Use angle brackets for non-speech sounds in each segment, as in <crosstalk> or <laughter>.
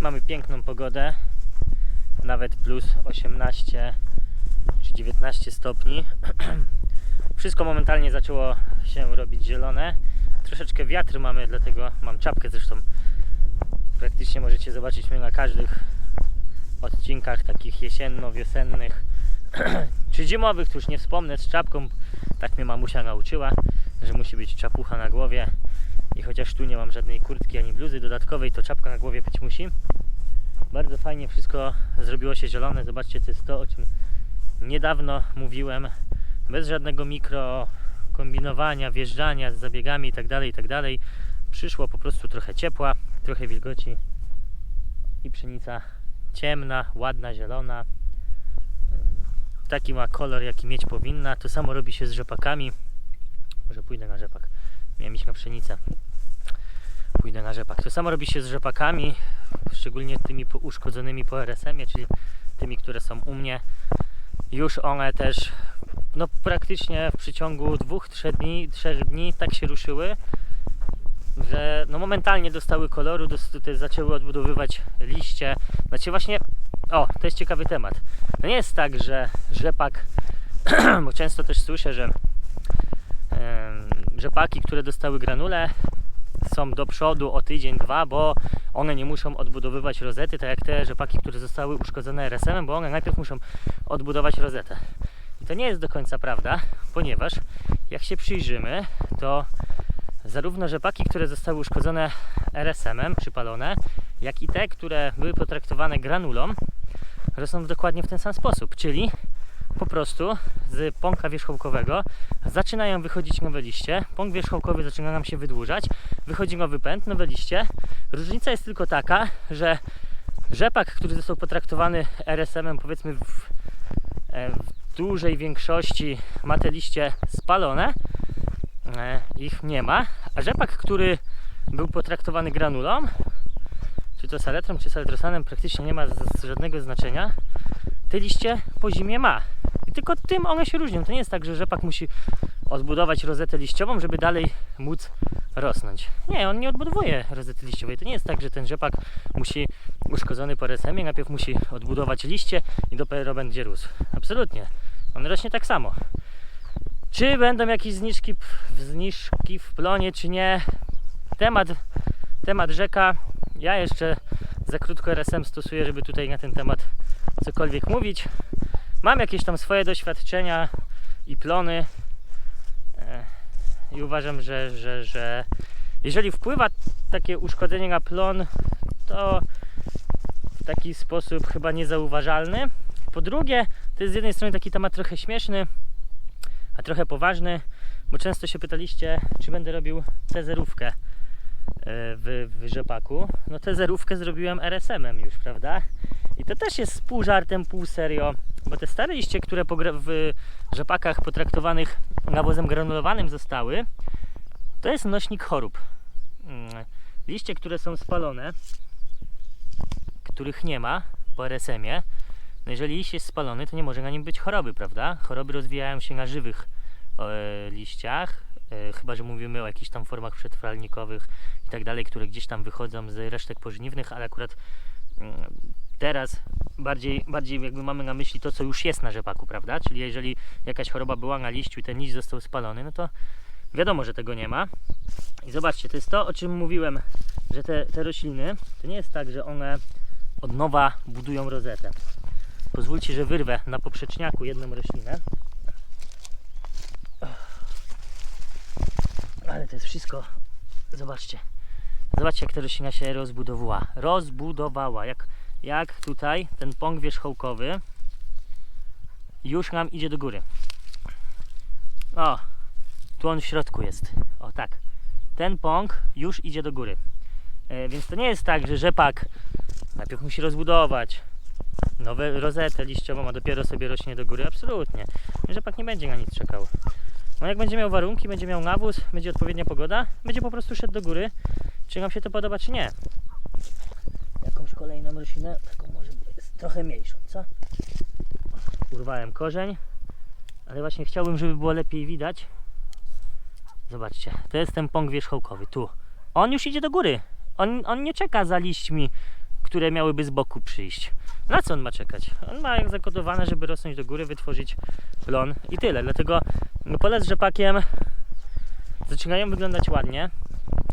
Mamy piękną pogodę, nawet plus 18 czy 19 stopni. <clears throat> Wszystko momentalnie zaczęło się robić zielone. Troszeczkę wiatr mamy, dlatego mam czapkę zresztą. Praktycznie możecie zobaczyć mnie na każdych odcinkach takich jesienno-wiosennych <clears throat> czy zimowych, to już nie wspomnę, z czapką. Tak mnie mamusia nauczyła, że musi być czapucha na głowie. I chociaż tu nie mam żadnej kurtki ani bluzy dodatkowej, to czapka na głowie być musi. Bardzo fajnie wszystko zrobiło się zielone. Zobaczcie, to jest to, o czym niedawno mówiłem. Bez żadnego mikro kombinowania, wjeżdżania z zabiegami itd., itd. Przyszło po prostu trochę ciepła, trochę wilgoci i pszenica ciemna, ładna, zielona. Taki ma kolor, jaki mieć powinna. To samo robi się z rzepakami. Może pójdę na rzepak. Na pszenicę. Pójdę na rzepak. To samo robi się z rzepakami, szczególnie tymi uszkodzonymi po RSM-ie, czyli tymi, które są u mnie. Już one też no, praktycznie w przeciągu dwóch, trzech dni, trzech dni tak się ruszyły, że no, momentalnie dostały koloru, zaczęły odbudowywać liście. Znaczy właśnie, o, to jest ciekawy temat. Nie jest tak, że rzepak, <clears throat> bo często też słyszę, że rzepaki, które dostały granule są do przodu o tydzień, dwa, bo one nie muszą odbudowywać rozety, tak jak te rzepaki, które zostały uszkodzone RSM-em, bo one najpierw muszą odbudować rozetę. I to nie jest do końca prawda, ponieważ jak się przyjrzymy, to zarówno rzepaki, które zostały uszkodzone RSM-em, przypalone, jak i te, które były potraktowane granulą, rosną dokładnie w ten sam sposób, czyli po prostu z pąka wierzchołkowego. Zaczynają wychodzić nowe liście, pąk wierzchołkowy zaczyna nam się wydłużać, wychodzi nowy pęd, nowe liście. Różnica jest tylko taka, że rzepak, który został potraktowany RSM-em powiedzmy w, e, w dużej większości ma te liście spalone, e, ich nie ma, a rzepak, który był potraktowany granulą, czy to saletrą, czy saletrosanem, praktycznie nie ma żadnego znaczenia, te liście po zimie ma. I tylko tym one się różnią. To nie jest tak, że rzepak musi odbudować rozetę liściową, żeby dalej móc rosnąć. Nie, on nie odbudowuje rozety liściowej. To nie jest tak, że ten rzepak musi uszkodzony po RSM-ie, najpierw musi odbudować liście i dopiero będzie rósł. Absolutnie. On rośnie tak samo. Czy będą jakieś zniżki, zniżki w plonie, czy nie? Temat, temat rzeka. Ja jeszcze za krótko RSM stosuję, żeby tutaj na ten temat cokolwiek mówić. Mam jakieś tam swoje doświadczenia i plony e, i uważam, że, że, że jeżeli wpływa takie uszkodzenie na plon, to w taki sposób chyba niezauważalny. Po drugie, to jest z jednej strony taki temat trochę śmieszny, a trochę poważny, bo często się pytaliście, czy będę robił tę zerówkę e, w, w rzepaku. No tę zerówkę zrobiłem RSM-em już, prawda? I to też jest pół żartem, pół serio, bo te stare liście, które w rzepakach potraktowanych nawozem granulowanym zostały, to jest nośnik chorób. Mm, Liście, które są spalone, których nie ma po RSM-ie, no jeżeli liść jest spalony, to nie może na nim być choroby, prawda? Choroby rozwijają się na żywych e, liściach, e, chyba że mówimy o jakichś tam formach przetrwalnikowych i tak dalej, które gdzieś tam wychodzą z resztek pożniwnych, ale akurat mm, teraz bardziej, bardziej jakby mamy na myśli to, co już jest na rzepaku, prawda? Czyli jeżeli jakaś choroba była na liściu i ten liść został spalony, no to wiadomo, że tego nie ma. I zobaczcie, to jest to, o czym mówiłem, że te, te rośliny, to nie jest tak, że one od nowa budują rozetę. Pozwólcie, że wyrwę na poprzeczniaku jedną roślinę. Ale to jest wszystko, zobaczcie. Zobaczcie, jak ta roślina się rozbudowała. Rozbudowała. Jak, jak tutaj ten pąk wierzchołkowy już nam idzie do góry. O, tu on w środku jest. O tak. Ten pąk już idzie do góry. E, więc to nie jest tak, że rzepak najpierw musi rozbudować nowe rozetę liściową, a dopiero sobie rośnie do góry. Absolutnie. Rzepak nie będzie na nic czekał. No jak będzie miał warunki, będzie miał nawóz, będzie odpowiednia pogoda, będzie po prostu szedł do góry, czy nam się to podoba, czy nie. Jakąś kolejną roślinę, taką może jest trochę mniejszą, co? Urwałem korzeń, ale właśnie chciałbym, żeby było lepiej widać. Zobaczcie, to jest ten pąk wierzchołkowy, tu. On już idzie do góry. On, on nie czeka za liśćmi, które miałyby z boku przyjść. Na co on ma czekać? On ma jak zakodowane, żeby rosnąć do góry, wytworzyć plon i tyle. Dlatego no, pola z rzepakiem zaczynają wyglądać ładnie.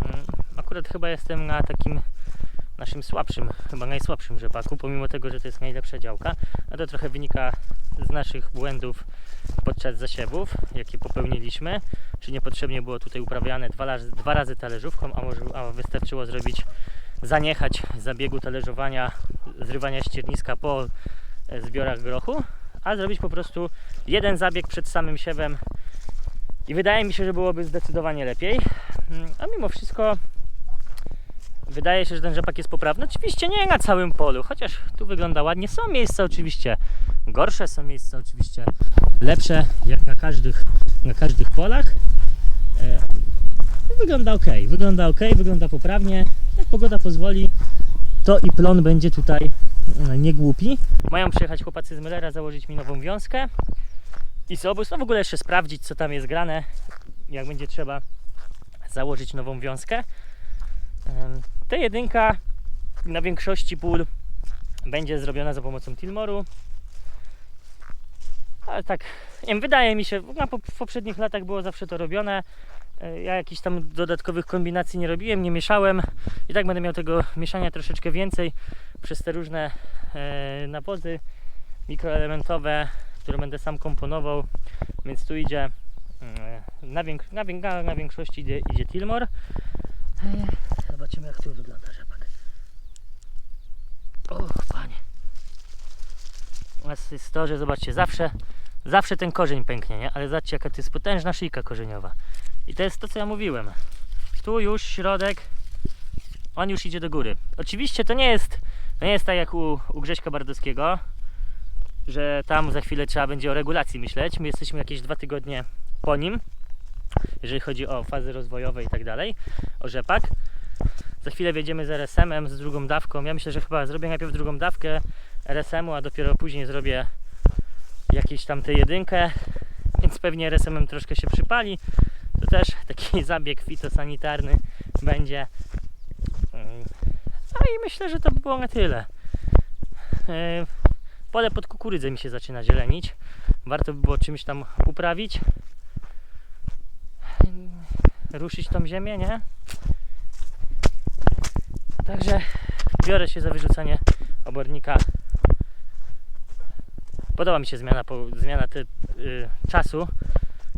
Mm, Akurat chyba jestem na takim naszym słabszym, chyba najsłabszym rzepaku, pomimo tego, że to jest najlepsza działka. A to trochę wynika z naszych błędów podczas zasiewów, jakie popełniliśmy. Czy niepotrzebnie było tutaj uprawiane dwa razy, dwa razy talerzówką, a może a wystarczyło zrobić, zaniechać zabiegu talerzowania, zrywania ścierniska po e, zbiorach grochu, a zrobić po prostu jeden zabieg przed samym siewem i wydaje mi się, że byłoby zdecydowanie lepiej. Mm, A mimo wszystko wydaje się, że ten rzepak jest poprawny. Oczywiście nie na całym polu, chociaż tu wygląda ładnie. Są miejsca oczywiście gorsze, są miejsca oczywiście lepsze, jak na każdych, na każdych polach. E, Wygląda ok, wygląda ok, wygląda poprawnie. Jak pogoda pozwoli, to i plon będzie tutaj e, nie głupi. Mają przyjechać chłopacy z Müllera, założyć mi nową wiązkę i Sobus, no w ogóle jeszcze sprawdzić co tam jest grane, jak będzie trzeba założyć nową wiązkę. Ta jedynka na większości pól będzie zrobiona za pomocą Tilmoru. Ale tak, nie wiem, wydaje mi się, na, poprzednich latach było zawsze to robione. E, Ja jakichś tam dodatkowych kombinacji nie robiłem, nie mieszałem. I tak będę miał tego mieszania troszeczkę więcej przez te różne e, nawozy mikroelementowe, które będę sam komponował. Więc tu idzie e, na, więk- na, na większości idzie, idzie Tilmor. Zobaczymy jak tu wygląda rzepak. O panie. U nas jest to, że zobaczcie, zawsze, zawsze ten korzeń pęknie, nie? Ale zobaczcie jaka to jest potężna szyjka korzeniowa. I to jest to co ja mówiłem. Tu już środek, on już idzie do góry. Oczywiście to nie jest, to nie jest tak jak u, u Grześka Bardowskiego, że tam za chwilę trzeba będzie o regulacji myśleć. My jesteśmy jakieś dwa tygodnie po nim, jeżeli chodzi o fazy rozwojowe i tak dalej, o rzepak. Za chwilę wjedziemy z RSM-em, z drugą dawką. Ja myślę, że chyba zrobię najpierw drugą dawkę RSM-u, a dopiero później zrobię jakieś tam tę jedynkę, więc pewnie RSM-em troszkę się przypali. To też taki <laughs> zabieg fitosanitarny będzie. Mm. No i myślę, że to by było na tyle. Yy, Pole pod kukurydzę mi się zaczyna zielenić. Warto by było czymś tam uprawić. Ruszyć tą ziemię, nie? Także biorę się za wyrzucanie obornika. Podoba mi się zmiana, zmiana te, y, czasu,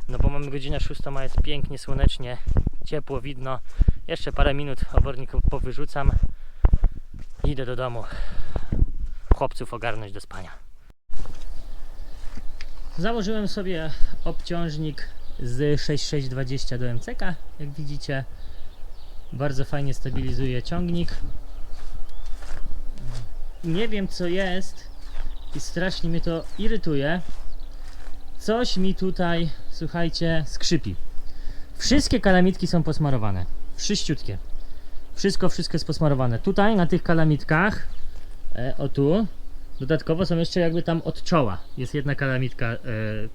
no bo mamy godzinę 6, a jest pięknie, słonecznie, ciepło, widno. Jeszcze parę minut obornik powyrzucam i idę do domu chłopców ogarnąć do spania. Założyłem sobie obciążnik z 6620 do MCK, jak widzicie. Bardzo fajnie stabilizuje ciągnik. Nie wiem co jest i strasznie mnie to irytuje. Coś mi tutaj, słuchajcie, skrzypi. Wszystkie kalamitki są posmarowane. Wszyściutkie. Wszystko, wszystko jest posmarowane. Tutaj na tych kalamitkach, e, o tu, dodatkowo są jeszcze jakby tam od czoła. Jest jedna kalamitka e,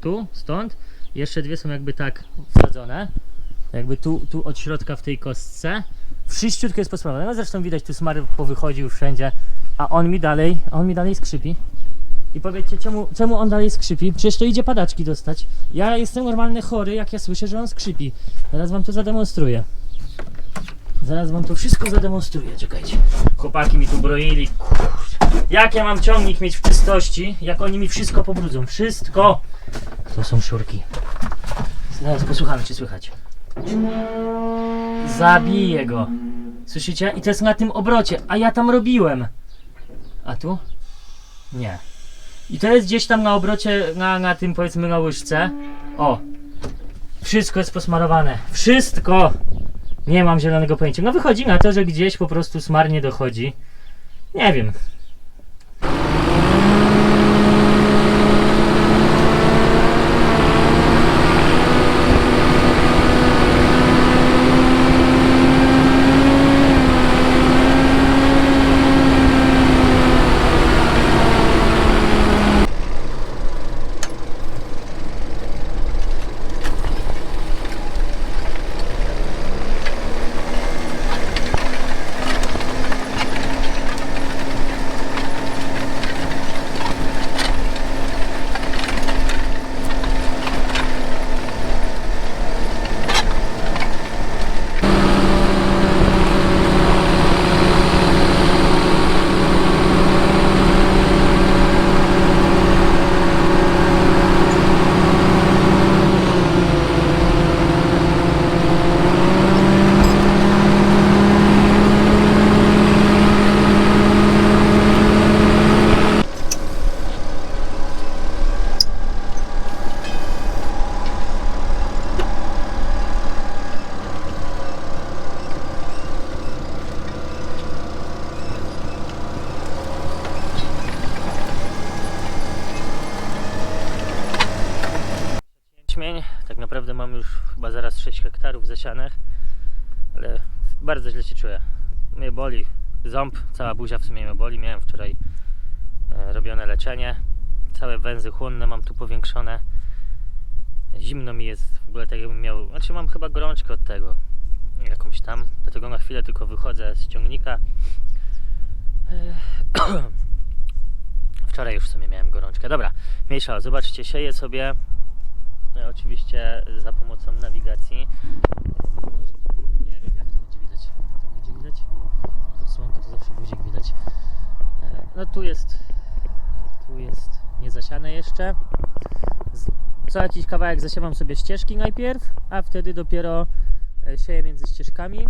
tu, stąd. Jeszcze dwie są jakby tak wsadzone. Jakby tu, tu od środka w tej kostce. Wszyściutko jest posmarowane. No zresztą widać, tu smary powychodził wszędzie. A on mi dalej, on mi dalej skrzypi. I powiedzcie, czemu, czemu on dalej skrzypi? Przecież to idzie padaczki dostać. Ja jestem normalny chory, jak ja słyszę, że on skrzypi. Zaraz wam to zademonstruję. Zaraz wam to wszystko zademonstruję, czekajcie. Chłopaki mi tu broili. Jak ja mam ciągnik mieć w czystości, jak oni mi wszystko pobrudzą? Wszystko! To są szurki. Zaraz posłuchamy, czy słychać. Zabiję go. Słyszycie? I to jest na tym obrocie, a ja tam robiłem. A tu? Nie. I to jest gdzieś tam na obrocie, na, na tym powiedzmy na łyżce. O! Wszystko jest posmarowane. Wszystko! Nie mam zielonego pojęcia. No wychodzi na to, że gdzieś po prostu smar nie dochodzi. Nie wiem. Ale bardzo źle się czuję. Mnie boli ząb, cała buzia w sumie mnie boli. Miałem wczoraj e, robione leczenie. Całe węzy chłonne mam tu powiększone. Zimno mi jest w ogóle tak jakbym miał, znaczy mam chyba gorączkę od tego. Jakąś tam, dlatego na chwilę tylko wychodzę z ciągnika. E, <clears throat> Wczoraj już w sumie miałem gorączkę. Dobra, mniejsza, zobaczcie, sieję sobie oczywiście za pomocą nawigacji. Nie wiem jak to będzie widać. To będzie widać? Pod to zawsze guzik widać. E, No tu jest, tu jest niezasiane jeszcze. Co jakiś kawałek zasiewam sobie ścieżki najpierw, a wtedy dopiero e, sieję między ścieżkami.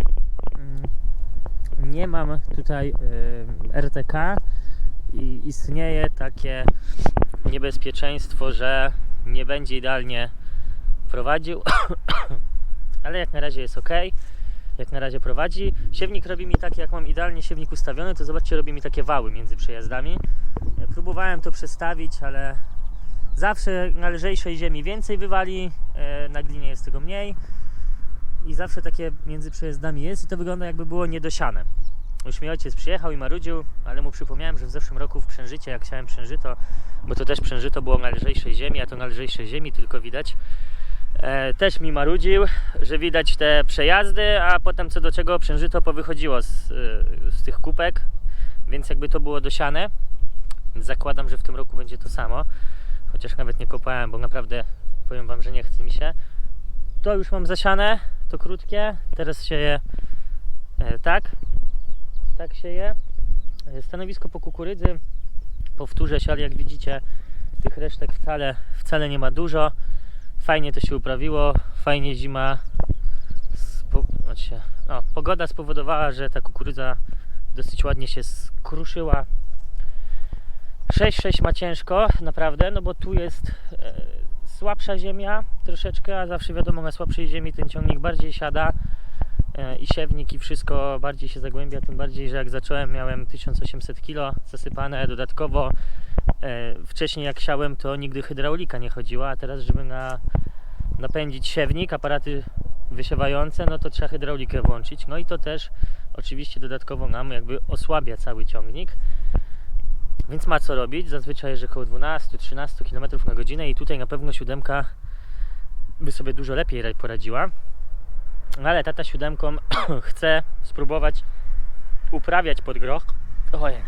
Mm, Nie mam tutaj e, RTK i istnieje takie niebezpieczeństwo, że nie będzie idealnie prowadził, <coughs> ale jak na razie jest ok. Jak na razie prowadzi. Siewnik robi mi takie, jak mam idealnie siewnik ustawiony, to zobaczcie, robi mi takie wały między przejazdami. Próbowałem to przestawić, ale zawsze na lżejszej ziemi więcej wywali, e, na glinie jest tego mniej. I zawsze takie między przejazdami jest i to wygląda jakby było niedosiane. Już mi ojciec przyjechał i marudził, ale mu przypomniałem, że w zeszłym roku w Przężycie, jak siałem Przężyto, bo to też Przężyto było na lżejszej ziemi, a to na lżejszej ziemi tylko widać, e, też mi marudził, że widać te przejazdy, a potem co do czego Przężyto powychodziło z, e, z tych kupek, więc jakby to było dosiane. Zakładam, że w tym roku będzie to samo, chociaż nawet nie kopałem, bo naprawdę powiem Wam, że nie chce mi się. To już mam zasiane, to krótkie, teraz sieję e, tak, tak się je. Stanowisko po kukurydzy. Powtórzę się, ale jak widzicie, tych resztek wcale, wcale nie ma dużo. Fajnie to się uprawiło, fajnie zima. Znaczy, no, pogoda spowodowała, że ta kukurydza dosyć ładnie się skruszyła. 6-6 ma ciężko, naprawdę, no bo tu jest e, słabsza ziemia troszeczkę, a zawsze wiadomo, na słabszej ziemi ten ciągnik bardziej siada i siewnik i wszystko bardziej się zagłębia, tym bardziej, że jak zacząłem miałem 1800 kg zasypane dodatkowo. E, wcześniej jak siałem to nigdy hydraulika nie chodziła, a teraz żeby na, napędzić siewnik, aparaty wysiewające, no to trzeba hydraulikę włączyć. No i to też oczywiście dodatkowo nam jakby osłabia cały ciągnik. Więc ma co robić, zazwyczaj jeżdżę około 12-13 km na godzinę i tutaj na pewno siódemka by sobie dużo lepiej ra- poradziła. No Ale tata siódemką <coughs> chce spróbować uprawiać pod groch. Ojej.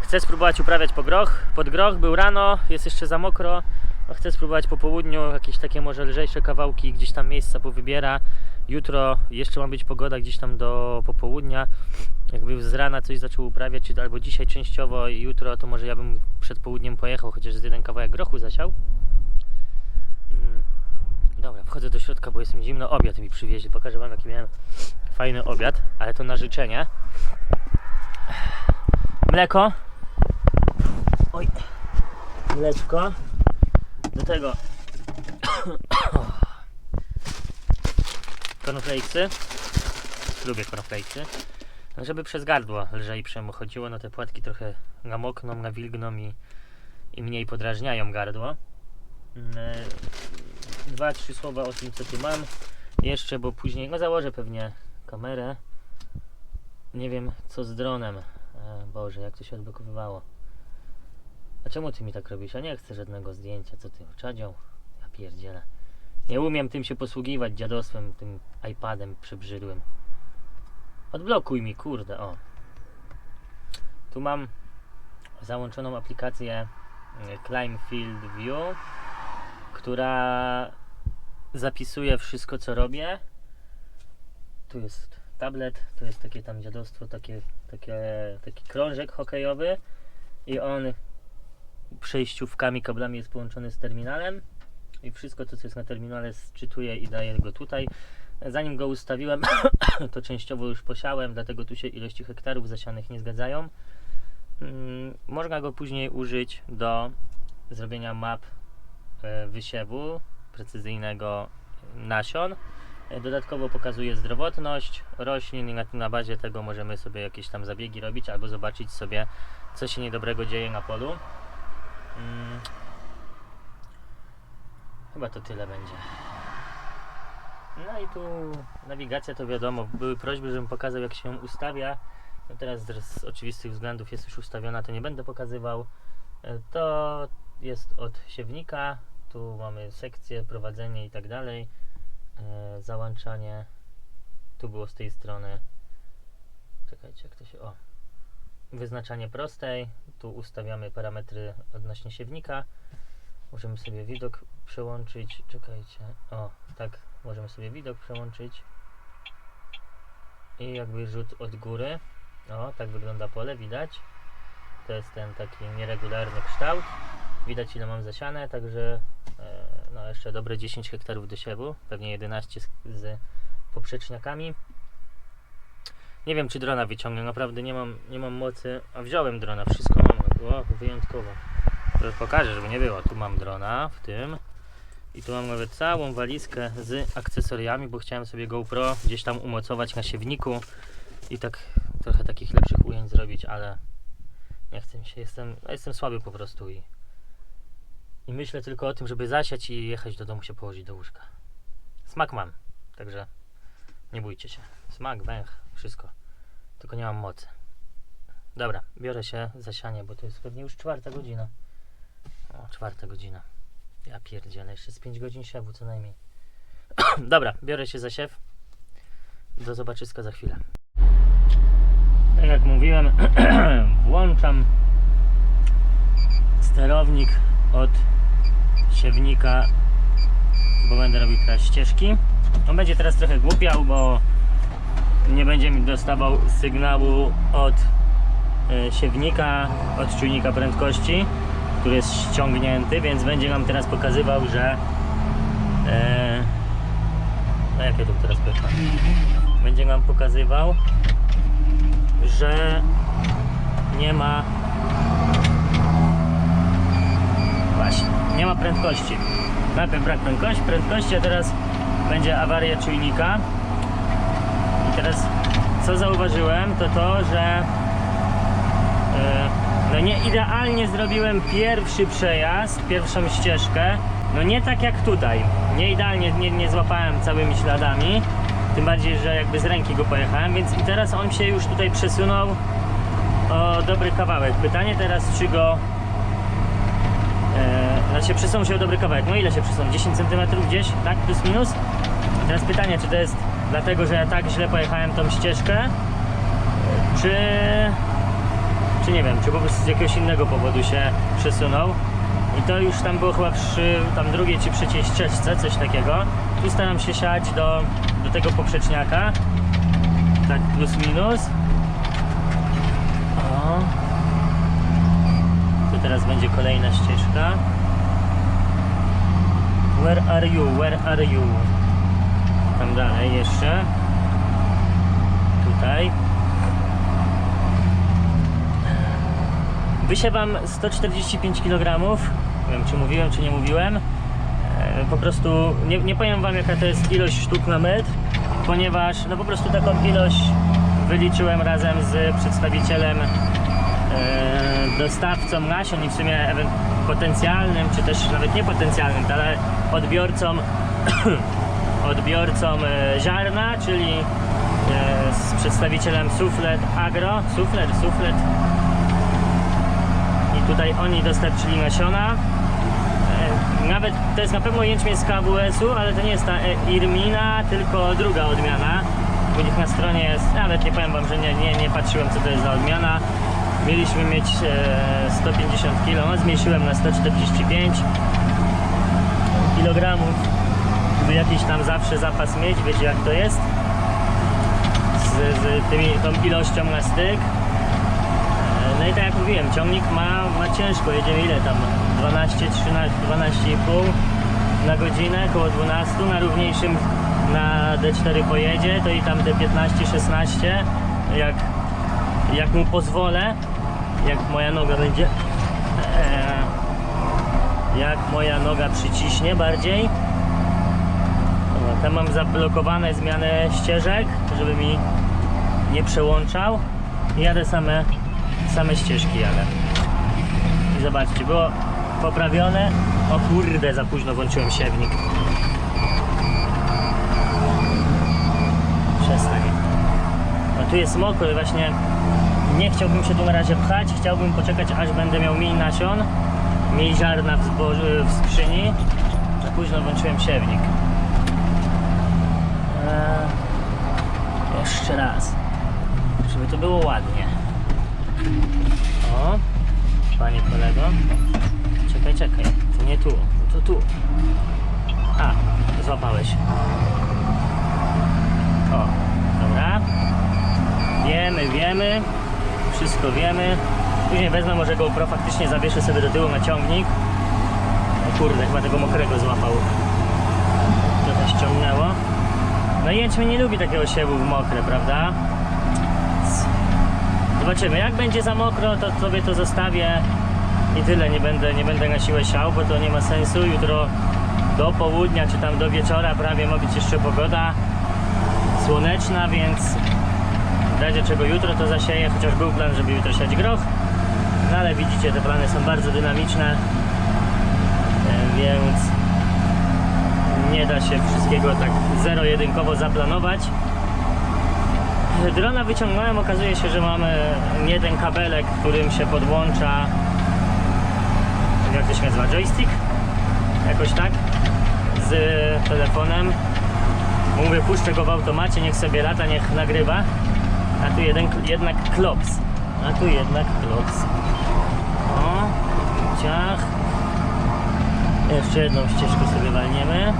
Chcę spróbować uprawiać po groch. Pod groch był rano, jest jeszcze za mokro. No, chcę spróbować po południu, jakieś takie może lżejsze kawałki, gdzieś tam miejsca powybiera. Jutro jeszcze ma być pogoda gdzieś tam do popołudnia. Jakby z rana coś zaczął uprawiać, albo dzisiaj częściowo i jutro, to może ja bym przed południem pojechał, chociaż z jeden kawałek grochu zasiał. Mm, Dobra, wchodzę do środka, bo jest mi zimno. Obiad mi przywieźli. Pokażę Wam, jaki miałem fajny obiad, ale to na życzenie. Mleko. Oj. Mleczko. Do tego <coughs> cornflakesy. Lubię cornflakesy. No, Żeby przez gardło lżej przemu chodziło, no te płatki trochę namokną, nawilgną i, i mniej podrażniają gardło. Dwa, trzy słowa o tym, co tu mam. Jeszcze, bo później, no założę pewnie kamerę. Nie wiem, co z dronem. E, Boże, jak to się odblokowywało. A czemu ty mi tak robisz? Ja nie chcę żadnego zdjęcia. Co ty, czadzią? Ja pierdzielę. Nie umiem tym się posługiwać dziadostwem, tym iPadem przebrzydłym. Odblokuj mi, kurde, o. Tu mam załączoną aplikację e, Climb Field View, która zapisuje wszystko, co robię. Tu jest tablet, to jest takie tam dziadostwo, takie, takie, taki krążek hokejowy i on przejściówkami, kablami jest połączony z terminalem i wszystko to, co jest na terminale sczytuję i daję go tutaj. Zanim go ustawiłem, <coughs> to częściowo już posiałem, dlatego tu się ilości hektarów zasianych nie zgadzają. Mm, Można go później użyć do zrobienia map wysiewu precyzyjnego nasion. E, Dodatkowo pokazuje zdrowotność roślin i na, na bazie tego możemy sobie jakieś tam zabiegi robić albo zobaczyć sobie, co się niedobrego dzieje na polu. Mm. Chyba to tyle będzie. No i tu nawigacja to wiadomo, były prośby, żebym pokazał jak się ustawia. No teraz z, z oczywistych względów jest już ustawiona, to nie będę pokazywał. E, To jest od siewnika, tu mamy sekcję, prowadzenie i tak dalej. E, Załączanie. Tu było z tej strony. Czekajcie, jak to się. O. Wyznaczanie prostej. Tu ustawiamy parametry odnośnie siewnika. Możemy sobie widok przełączyć. Czekajcie. O, tak. Możemy sobie widok przełączyć. I jakby rzut od góry. O, tak wygląda pole, widać. To jest ten taki nieregularny kształt. Widać ile mam zasiane, także e, no jeszcze dobre 10 hektarów do siewu. Pewnie 11 z, z poprzeczniakami. Nie wiem czy drona wyciągnę, naprawdę nie mam, nie mam mocy. A wziąłem drona, wszystko mam. O, wyjątkowo. Pokażę, żeby nie było. Tu mam drona w tym. I tu mam nawet całą walizkę z akcesoriami, bo chciałem sobie GoPro gdzieś tam umocować na siewniku i tak trochę takich lepszych ujęć zrobić, ale nie chcę mi się, jestem, jestem słaby po prostu i, i myślę tylko o tym, żeby zasiać i jechać do domu się położyć do łóżka. Smak mam, także nie bójcie się. Smak, węch, wszystko. Tylko nie mam mocy. Dobra, biorę się za sianie, bo to jest pewnie już czwarta godzina. O, czwarta godzina. Ja pierdzielę, jeszcze z 5 godzin siewu co najmniej. <clears throat> Dobra, biorę się za siew. Do zobaczyska za chwilę. Tak jak mówiłem, <clears throat> włączam sterownik od siewnika, bo będę robił teraz ścieżki. On będzie teraz trochę głupiał, bo nie będzie mi dostawał sygnału od e, siewnika, od czujnika prędkości, który jest ściągnięty, więc będzie nam teraz pokazywał, że e, no jak ja tu teraz pytam? Będzie nam pokazywał, że nie ma nie ma prędkości. Najpierw brak prędkości, prędkości, a teraz będzie awaria czujnika. I teraz co zauważyłem, to to, że e, no nie idealnie zrobiłem pierwszy przejazd, pierwszą ścieżkę. No nie tak jak tutaj. Nie idealnie, nie, nie złapałem całymi śladami. Tym bardziej, że jakby z ręki go pojechałem, więc i teraz on się już tutaj przesunął o dobry kawałek. Pytanie teraz, czy go. E, znaczy, przesunął się o dobry kawałek. No ile się przesunął? 10 cm gdzieś, tak? Plus minus? I teraz pytanie, czy to jest dlatego, że ja tak źle pojechałem tą ścieżkę, czy. Czy nie wiem, czy po prostu z jakiegoś innego powodu się przesunął. I to już tam było chyba przy tam drugiej czy trzeciej ścieżce, coś takiego. Tu staram się siać do, do tego poprzeczniaka. Tak plus minus. O. Tu teraz będzie kolejna ścieżka. Where are you? Where are you? Tam dalej jeszcze. Tutaj. Wysiewam 145 kg. Nie wiem, czy mówiłem, czy nie mówiłem. E, Po prostu nie, nie powiem Wam, jaka to jest ilość sztuk na metr, ponieważ no po prostu taką ilość wyliczyłem razem z przedstawicielem dostawcą nasion i w sumie potencjalnym, czy też nawet niepotencjalnym, ale odbiorcą <clears throat> odbiorcą e, ziarna, czyli e, z przedstawicielem Suflet Agro, Suflet, Suflet i tutaj oni dostarczyli nasiona. E, Nawet to jest na pewno jęczmień z KWS-u, ale to nie jest ta Irmina, tylko druga odmiana. U nich na stronie jest, nawet nie powiem wam, że nie, nie, nie patrzyłem co to jest za odmiana. Mieliśmy mieć e, 150 kg, zmniejszyłem na 145 kg, by jakiś tam zawsze zapas mieć, wiecie jak to jest. Z, z tymi, tą ilością na styk. No i tak jak mówiłem, ciągnik ma, ma ciężko, jedziemy ile tam? 12, 13, 12,5 na godzinę, około 12, na równiejszym na D4 pojedzie, to i tam te 15, 16, jak, jak mu pozwolę, jak moja noga będzie, e, jak moja noga przyciśnie bardziej. Dobra, tam mam zablokowane zmiany ścieżek, żeby mi nie przełączał. Jadę same, same ścieżki jadę. I zobaczcie, było poprawione. O kurde, za późno włączyłem siewnik. Przestań. No tu jest mokro i właśnie nie chciałbym się tu na razie pchać, chciałbym poczekać aż będę miał mniej nasion, mniej ziarna w, zboży, w skrzyni. Za późno włączyłem siewnik. Eee, jeszcze raz, żeby to było ładnie. O, panie kolego. Czekaj, czekaj, to nie tu, to tu. A, złapałeś. O, dobra. Wiemy, wiemy. Wszystko wiemy. Później wezmę może GoPro, faktycznie zawieszę sobie do tyłu na ciągnik. O kurde, chyba tego mokrego złapał. Trochę ściągnęło. No i jęczmień nie lubi takiego siewu mokre, prawda? Zobaczymy, jak będzie za mokro, to sobie to zostawię i tyle, nie będę, nie będę na siłę siał, bo to nie ma sensu. Jutro do południa, czy tam do wieczora prawie ma być jeszcze pogoda słoneczna, więc razie czego jutro to zasieję, chociaż był plan, żeby jutro siać groch. No ale widzicie, te plany są bardzo dynamiczne, e, więc nie da się wszystkiego tak zero-jedynkowo zaplanować. Drona wyciągnąłem, okazuje się, że mamy nie ten kabelek, którym się podłącza jak to się nazywa, joystick? Jakoś tak? Z telefonem. Mówię, puszczę go w automacie, niech sobie lata, niech nagrywa. A tu jeden, jednak klops. A tu jednak klops. O, ciach. Jeszcze jedną ścieżkę sobie walniemy.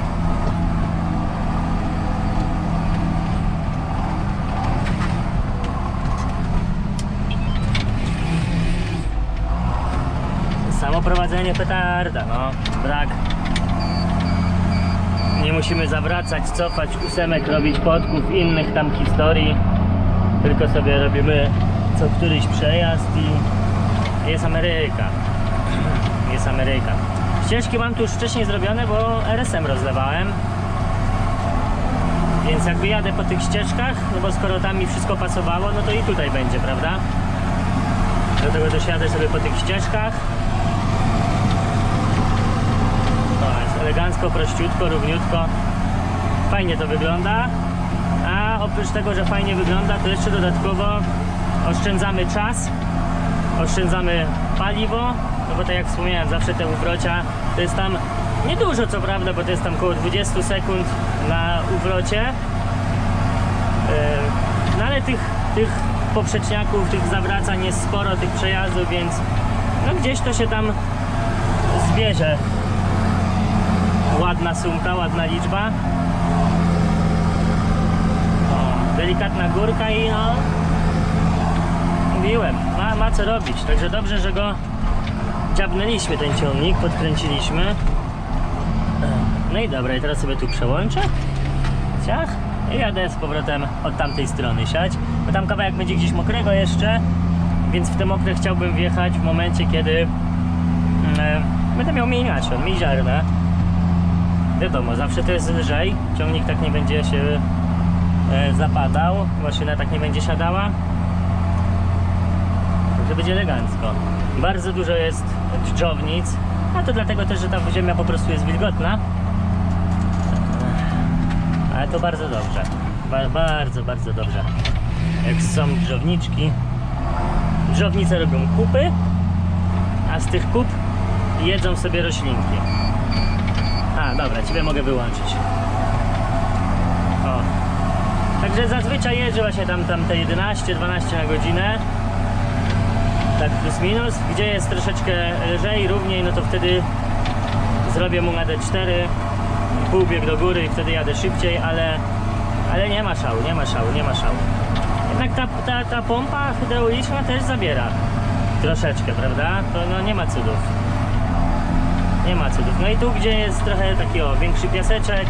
Samo prowadzenie petarda, no, brak. Nie musimy zawracać, cofać ósemek, robić podków, innych tam historii. Tylko sobie robimy co któryś przejazd i jest Ameryka. Jest Ameryka. Ścieżki mam tu już wcześniej zrobione, bo RSM rozlewałem. Więc jakby jadę po tych ścieżkach, no bo skoro tam mi wszystko pasowało, no to i tutaj będzie, prawda? Dlatego też jadę sobie po tych ścieżkach. Elegancko, prościutko, równiutko. Fajnie to wygląda. A oprócz tego, że fajnie wygląda, to jeszcze dodatkowo oszczędzamy czas, oszczędzamy paliwo, no bo tak jak wspomniałem, zawsze te uwrocia to jest tam niedużo co prawda, bo to jest tam około 20 sekund na uwrocie. Yy, No ale tych, tych poprzeczniaków, tych zawracań jest sporo, tych przejazdów, więc no gdzieś to się tam zbierze. Ładna sumka, ładna liczba. Delikatna górka i no mówiłem, ma, ma co robić. Także dobrze, że go dziabnęliśmy ten ciągnik, podkręciliśmy. No i dobra, i teraz sobie tu przełączę. Ciach. I jadę z powrotem od tamtej strony siać. Bo tam kawałek będzie gdzieś mokrego jeszcze, więc w te mokre chciałbym wjechać w momencie, kiedy mm, e, będę miał mniej nasion, mniej. Wiadomo, zawsze to jest lżej. Ciągnik tak nie będzie się zapadał, maszyna tak nie będzie siadała. Także będzie elegancko. Bardzo dużo jest dżdżownic, a to dlatego też, że ta ziemia po prostu jest wilgotna. Ale to bardzo dobrze. Ba bardzo, bardzo dobrze. Jak są dżdżowniczki. Dżdżownice robią kupy, a z tych kup jedzą sobie roślinki. A, dobra, Ciebie mogę wyłączyć. Także zazwyczaj jeżdżę właśnie tam, tam te 11-12 na godzinę. Tak plus minus. Gdzie jest troszeczkę lżej, równiej, no to wtedy zrobię mu na D4 półbieg do góry i wtedy jadę szybciej, ale, ale nie ma szału, nie ma szału, nie ma szału. Jednak ta, ta, ta pompa hydrauliczna też zabiera troszeczkę, prawda? To no, nie ma cudów. Nie ma cudów. No i tu, gdzie jest trochę taki o, większy piaseczek,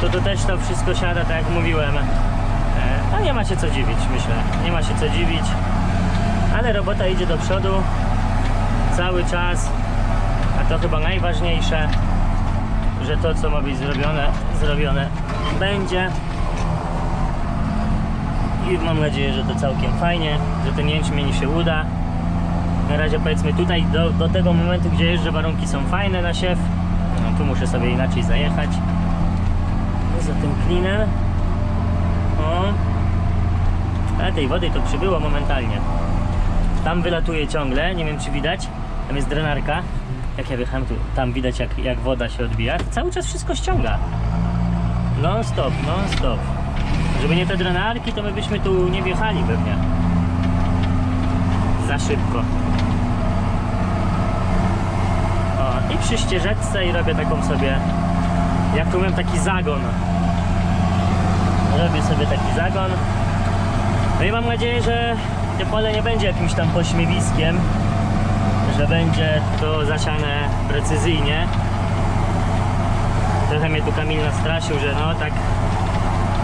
to to też to wszystko siada, tak jak mówiłem. No nie ma się co dziwić, myślę. Nie ma się co dziwić. Ale robota idzie do przodu cały czas. A to chyba najważniejsze, że to, co ma być zrobione, zrobione będzie. I mam nadzieję, że to całkiem fajnie, że ten jęczmień się uda. Na razie powiedzmy tutaj do, do tego momentu, gdzie jeżdżę, warunki są fajne na siew. No, tu muszę sobie inaczej zajechać. Za tym klinem. O. Ale tej wody to przybyło momentalnie. Tam wylatuje ciągle, nie wiem czy widać. Tam jest drenarka. Jak ja wjechałem, tu, tam widać jak, jak woda się odbija. Cały czas wszystko ściąga. Non stop, non stop. Żeby nie te drenarki, to my byśmy tu nie wjechali pewnie. Za szybko. O, i przy ścieżeczce i robię taką sobie, jak tu mówię, taki zagon. Robię sobie taki zagon. No i mam nadzieję, że te pole nie będzie jakimś tam pośmiewiskiem, że będzie to zasiane precyzyjnie. Trochę mnie tu Kamil nastraszył, że no tak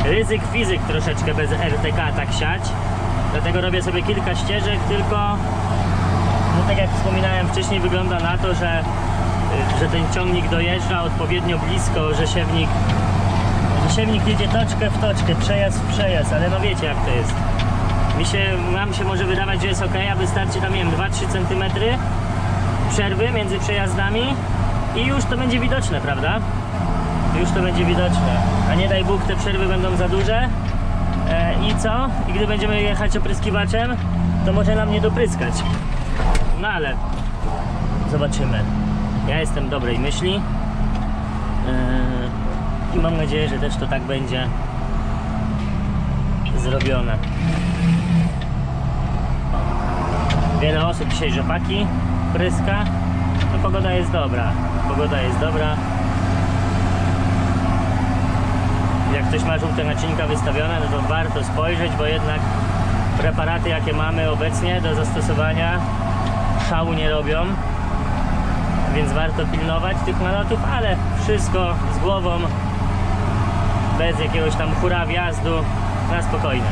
ryzyk fizyk troszeczkę bez RTK tak siać. Dlatego robię sobie kilka ścieżek, tylko no tak jak wspominałem wcześniej wygląda na to, że, że ten ciągnik dojeżdża odpowiednio blisko, że siewnik, siewnik jedzie toczkę w toczkę, przejazd w przejazd, ale no wiecie jak to jest. Mi się, nam się może wydawać, że jest ok, a wystarczy tam, nie wiem, 2-3 cm przerwy między przejazdami i już to będzie widoczne, prawda? Już to będzie widoczne. A nie daj Bóg, te przerwy będą za duże. E, I co? I gdy będziemy jechać opryskiwaczem, to może nam nie dopryskać. No ale zobaczymy. Ja jestem dobrej myśli. E, I mam nadzieję, że też to tak będzie zrobione. Wiele osób dzisiaj rzepaki pryska. No pogoda jest dobra. Pogoda jest dobra. Jak ktoś ma żółte naczynka wystawione, no to warto spojrzeć, bo jednak preparaty jakie mamy obecnie do zastosowania szału nie robią. Więc warto pilnować tych nalotów, ale wszystko z głową, bez jakiegoś tam hura wjazdu, na spokojnie.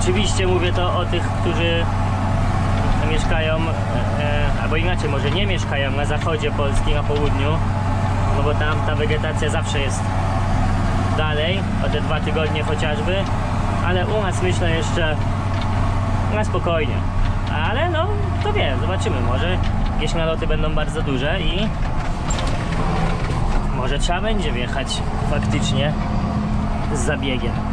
Oczywiście mówię to o tych, którzy mieszkają, e, albo inaczej, może nie mieszkają na zachodzie Polski, na południu, no bo tam ta wegetacja zawsze jest dalej, o te dwa tygodnie chociażby, ale u nas myślę jeszcze na spokojnie. Ale no, to wiem, zobaczymy, może jakieś naloty będą bardzo duże i może trzeba będzie wjechać faktycznie z zabiegiem.